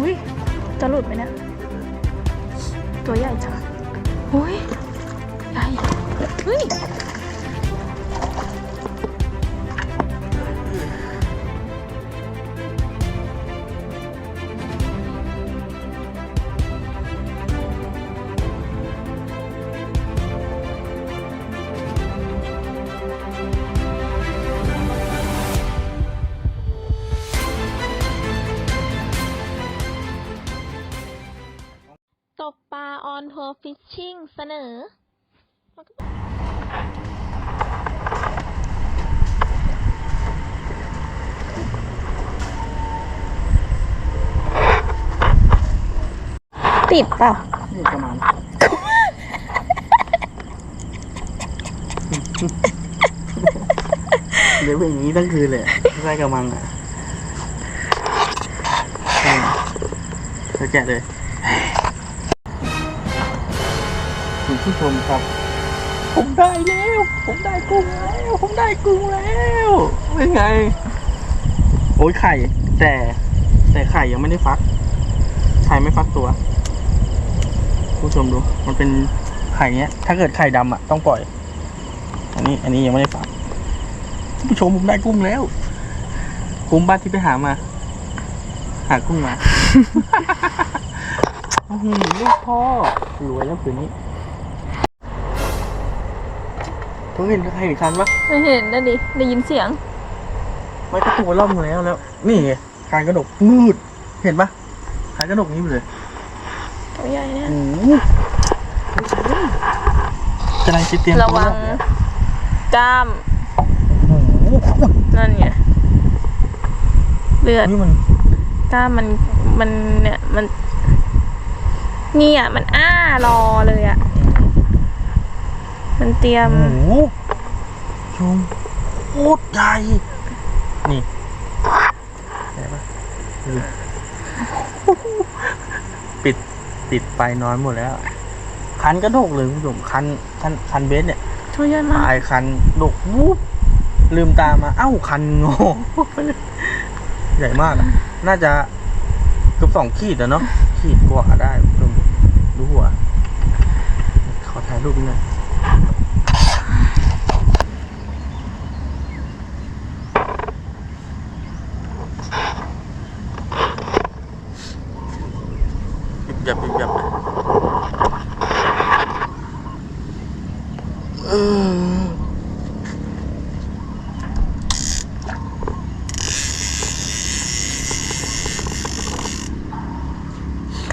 อุ้ยจะหลุดไหมเนี่ยตัวใหญ่จังอุ้ยใหญ่เฮ้ย ฟิชชิ่งเสนอติดเปล่านี่ประมาณ เดี๋ยวเป็นอย่างนี้ทั้งคืนเลยใส่กระมังอะอืมเดี๋ยวแกะเลย ผู้ชมครับ ผมได้แล้ว ผมได้กุ้งแล้ว ผมได้กุ้งแล้วเป็นไง โอ้ยไข่ แต่ แต่ไข่ยังไม่ได้ฟัก ไข่ไม่ฟักตัว ผู้ชมดู มันเป็นไข่เนี้ย ถ้าเกิดไข่ดำอะต้องปล่อย อันนี้ อันนี้ยังไม่ได้ฟัก ผู้ชมผมได้กุ้งแล้วคุ้มบ้านที่ไปหามา หากุ้งมาอื้อหือลูกพ่อรวยแล้วคืนนี้ เพิ่งเห็นใครเห็นคันปะไม่เห็นนะดิ ได้ยินเสียงไม่ก็ตัวล่อมแล้วแล้ว นี่ไงคานกระดกมืด เห็นปะคานกระดกนี้ไปเลยตัวใหญ่เนี่ยโอ้โหกำลังจะเตรียมระวังตัวกล้าม โอ้โหนั่นไง เลือดนี่มันกล้ามมัน มันเนี่ย มันเนี่ยมันอ้ารอเลยอะ มันเตรียม โอ้โหชมโคตรใหญ่ นี่เห็นปะดูปิดปิดไฟนอนหมดแล้ว คันกระดกเลยคุณผู้ชมคันคันคันเบสเนี่ยตัวใหญ่มาตากยคันดกวูบลืมตามา เอ้าคันงอ ใหญ่มากอะน่าจะเกือบสองขีดอะเนาะขีดกว่าได้คุณผู้ชมดูหัวขอถ่ายรูปนิดหน่อยยิบยับยิบยับเลยเออ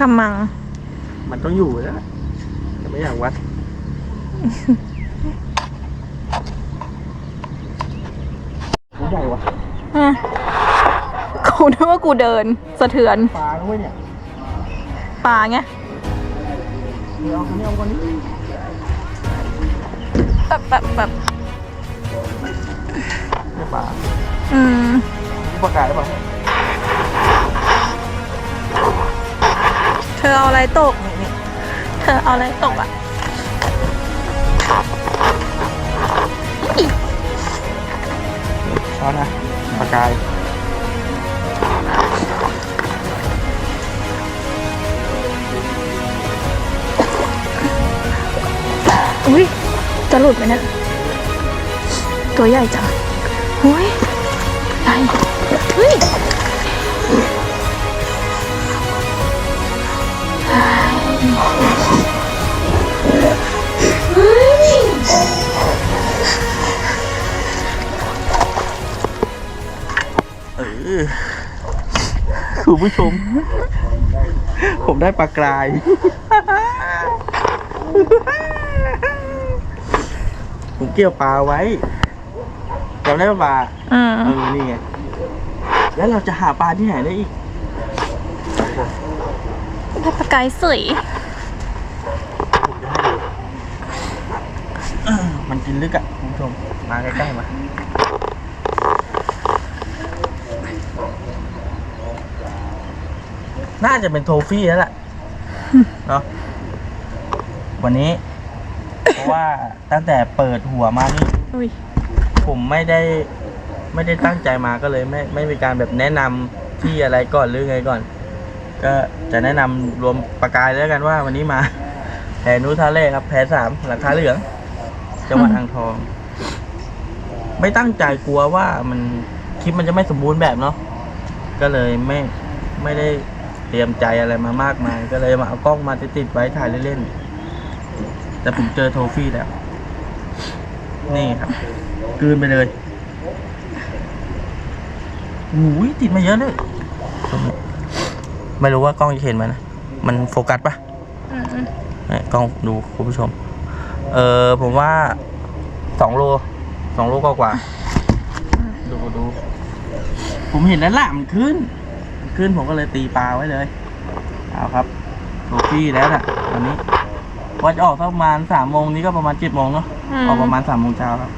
กำมัง มันต้องอยู่แล้วแต่ไม่อยากวัดใหญ่วะฮะกูนึกว่ากูเดิน สะเทือนปลาด้วยเนี่ยปลาไงเดี๋ยวเอาคนนี้เอาคนนี้แบบแบบแบบเนี่ยปลาอืมนี่ปลากายหรือเปล่า อเอาอะไรตกเธอเอาอะไรตกอะช้อนนะปลากายอุ้ยจะหลุดไหมเนี่ยตัวใหญ่จังอุ้ยใหญ่เฮ้ย เฮ้ยเออคุณผู้ชม ผมได้ปลากราย ผมเกี่ยวปลาไว้จำได้ปะปลาอืมเออนี่ไง แล้วเราจะหาปลาที่ไหนได้อีก ได้ปลากายสวยผมจะให้ดูเออมันกินลึกอะคุณผู้ชมมาใกล้ๆมาน่าจะเป็นโทฟี่แล้วล่ะเนาะวันนี้ เพราะว่าตั้งแต่เปิดหัวมานี่อุ้ยผมไม่ได้ ไม่ได้ตั้งใจมาก็เลย ไม่ไม่มีการแบบแนะนำที่อะไรก่อนหรือไงก่อน ก็จะแนะนำรวมประกายแล้วกันว่าวันนี้มาแพนูทาเล่ครับ แพสามหลังคาเหลือง จังหวัดอ่างทอง ไม่ตั้งใจกลัวว่ามันคลิปมันจะไม่สมบูรณ์แบบเนาะก็เลยไม่ไม่ได้เตรียมใจอะไรมามากมาย ก็เลยมาเอากล้องมาติดๆไว้ถ่ายเล่นๆแต่ผมเจอโทฟี่แล้ว นี่ครับกืนไปเลยหูยติดมาเยอะเลย ไม่รู้ว่ากล้องจะเห็นไหมนะมันโฟกัสปะอืมอืมเนี่ยกล้องดูคุณผู้ชม เออผมว่าสองโลสองโลกว่าๆดูดูผมเห็นแล้วล่ะมันขึ้นมันขึ้นผมก็เลยตีปลาไว้เลย เอาครับโทฟี่แล้วน่ะวันนี้ว่าจะออกสักประมาณสามโมงนี้ก็ประมาณเจ็ดโมงเนาะมออกประมาณสามโมงเช้าครับ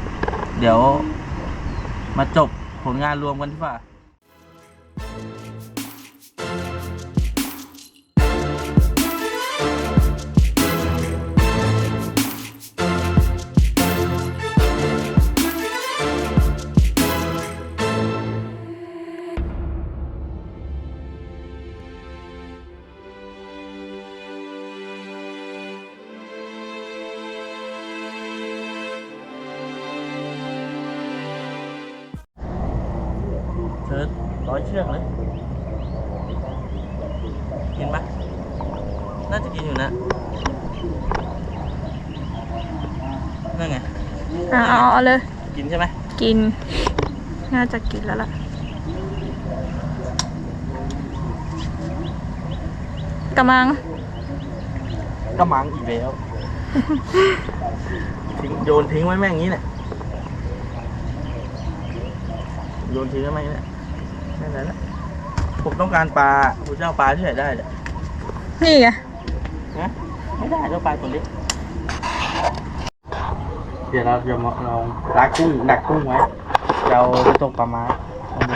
เดี๋ยวมาจบผลงานรวมกันดีกว่า เชือกเลยกินปะน่าจะกินอยู่นะนั่นไงอะเอาเอาเลย กินใช่ไหมกิน น่าจะกินแล้วล่ะ กระมัง ก็มังอีกแล้วทิ้งโยนทิ้งไว้แม่งอย่างนี้เนี่ยโยนทิ้งไว้แม่งอย่างนี้เนี่ยแค่นั้นแหละผมต้องการปลาผมจะเอาปลาที่ไหนได้เนี่ยนี่ไงนะไม่ได้ต้องปลาตัวเล็กเดี๋ยวเราจะมาลองลักกุ้งดักกุ้งไว้จะเอาไปตกปลามาเอาดู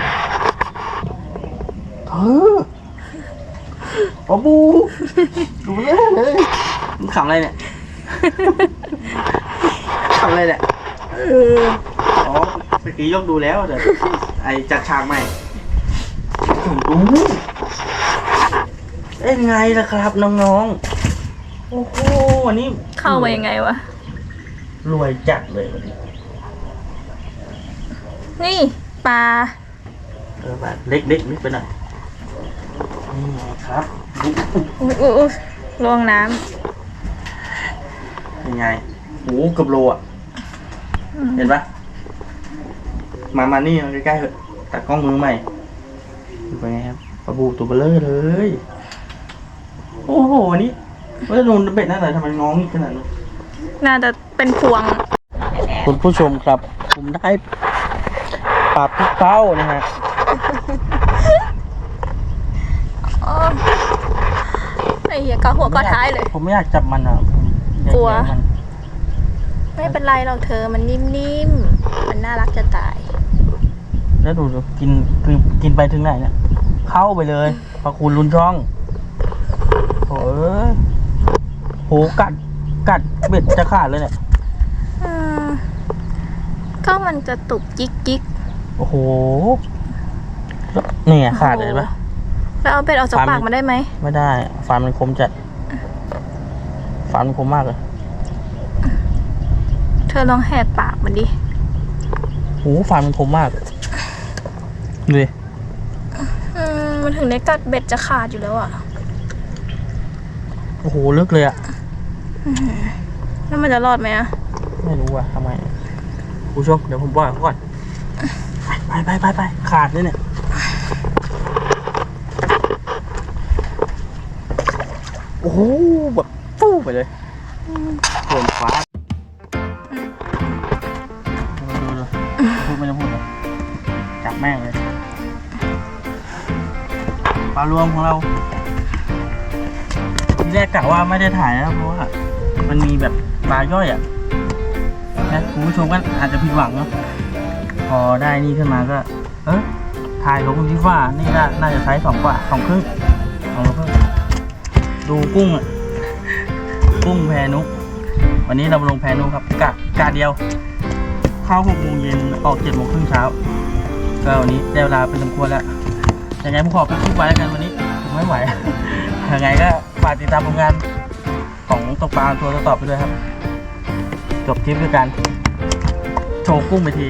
เธอปลาบูดูเลยเลยมึงขำอะไรเนี่ยขำอะไรเนี่ยเอออ๋อเมื่อกี้ยกดูแล้วเดี๋ยวไอจัดฉากใหม่ถึงดู เอ้ยไงล่ะครับน้องๆ โอ้โหวันนี้เข้ามายังไงวะ รวยจัดเลยวันนี้ นี่ปลาเออแบบเล็กเล็กนิดไปหน่อยนี่ครับอุ้ยอุ้ยอุ้ยลวงน้ยังไงโอ้โหเกือบโลอะำอืม เห็นปะมามานี่มาใกล้ๆเถอะตัดกล้องมือใหม่ ดูเป็นไงครับปลาบูตัวเบลเลอร์เลย โอ้โหวันนี้ว่าจะโดนเบ็ดนั่นไหนทำไมง้องอีกขนาดนั้นน่าจะเป็นพวง คุณผู้ชมครับ ผมได้ปลาพิกเป้านะฮะอ๋อไอ้เหี้ยก็หัวก็ท้ายเลย ผมไม่อยากจับมันอะผมอยากกลัวเลี้ยงมันไม่เป็นไรหรอกเธอ มันนิ่มๆ มันน่ารักจะตาย แล้วดูดูกินกินกินไปถึงไหนเนี่ย เข้าไปเลยพระคุณลุนช่องโอ้ยโหกัดกัดเบ็ดจะขาดเลยเนี่ยอืมก็มันจะตุกจิกจิกโอ้โหนี่ไงขาดเลยเห็นปะแล้วเอาเบ็ดออกจากฟันปากมาได้ไหมไม่ได้ฟันมันคมจัดฟันมันคมมากเลย เธอลองแหกปากมันดิโอ้โหฟันมันคมมากดูดิอื มมันถึงได้กัดเบ็ดจะขาดอยู่แล้วอะ โอ้โหลึกเลยอะแล้วมันจะรอดไหมอะ ไม่รู้อะทำไมผู้ชมเดี๋ยวผมบอกเขาก่อน ไปไปไปไปขาดเลยเนี่ยโอ้โหแบบฟู่ไปเลยโดนฟ้าารวมของเราที่แรกกะว่าไม่ได้ถ่ายนะเพราะว่ามันมีแบบปลาย่อยอะนะคุณผู้ชมก็อาจจะผิดหวังเนาะพอได้นี่ขึ้นมาก็ เออถ่ายลงที่ว่านี่น่าน่าจะใช้สองกว่าสองครึ่งสองครึ่งดูกุ้งอะกุ้งแพนุก วันนี้เรามาลงแพนุกครับกะกะเดียว เข้าหกโมงเย็นออกเจ็ดโมงครึ่งเช้าก็วันนี้ได้เวลาเป็นสมควรแล้ว ยังไงผมขอไปคลิปไว้แล้วกันวันนี้ผมไม่ไหวยังไงก็ฝากติดตามผลงานของตกปลาตัวต่อไปด้วยครับ จบคลิปด้วยกันโชว์กุ้งไปที